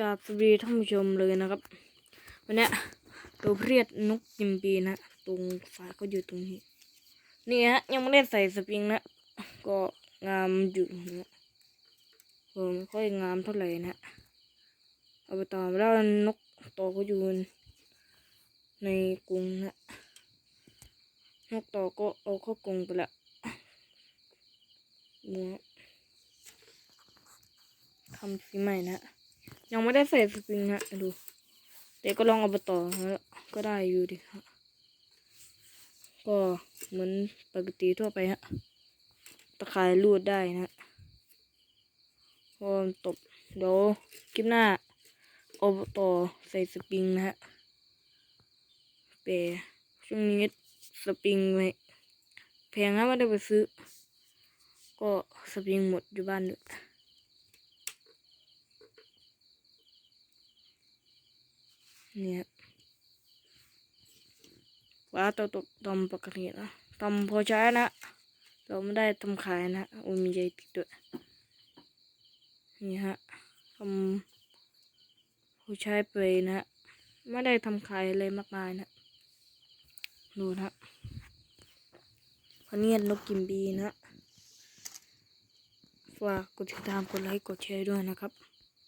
กาบสวัสดีท่านผู้ชมเลยนะครับ วันนี้ตัวเพรียดนกกิมปีนะตรงฝาก็อยู่ตรงนี้ นี่ฮะ ยังไม่ได้ใส่สปริงนะ ก็งามอยู่นะเออไม่ค่อยงามเท่าไหร่นะเอาไปต่อแล้วนกต่อก็อยู่ในกรงนะนกต่อก็เอาเข้ากรงไปละมัวทำสีใหม่นะ ยังไม่ได้ใส่สปริงนะดูเดี๋ยวก็ลองเอาไปต่อก็ได้อยู่ดิฮะก็เหมือนปกติทั่วไปฮะตะข่ายรูดได้นะพอตบเดี๋ยวคลิปหน้าเอาไปต่อใส่สปริงนะฮะแต่ช่วงนี้สปริงไม่แพงนะไม่ได้ไปซื้อ ก็สปริงหมดอยู่บ้านด้วย เนี่ยว่าตัวตกตอมปกตินะตอมพอใช้นะเราไม่ได้ทำขายนะโอ้มีใยติดด้วยนี่ฮะทำพอใช้ไปนะไม่ได้ทำขายอะไรมากมายนะดูนะพะเนียนนกกิมบีนะฝากกดติดตามกดไลค์กดแชร์ด้วยนะครับ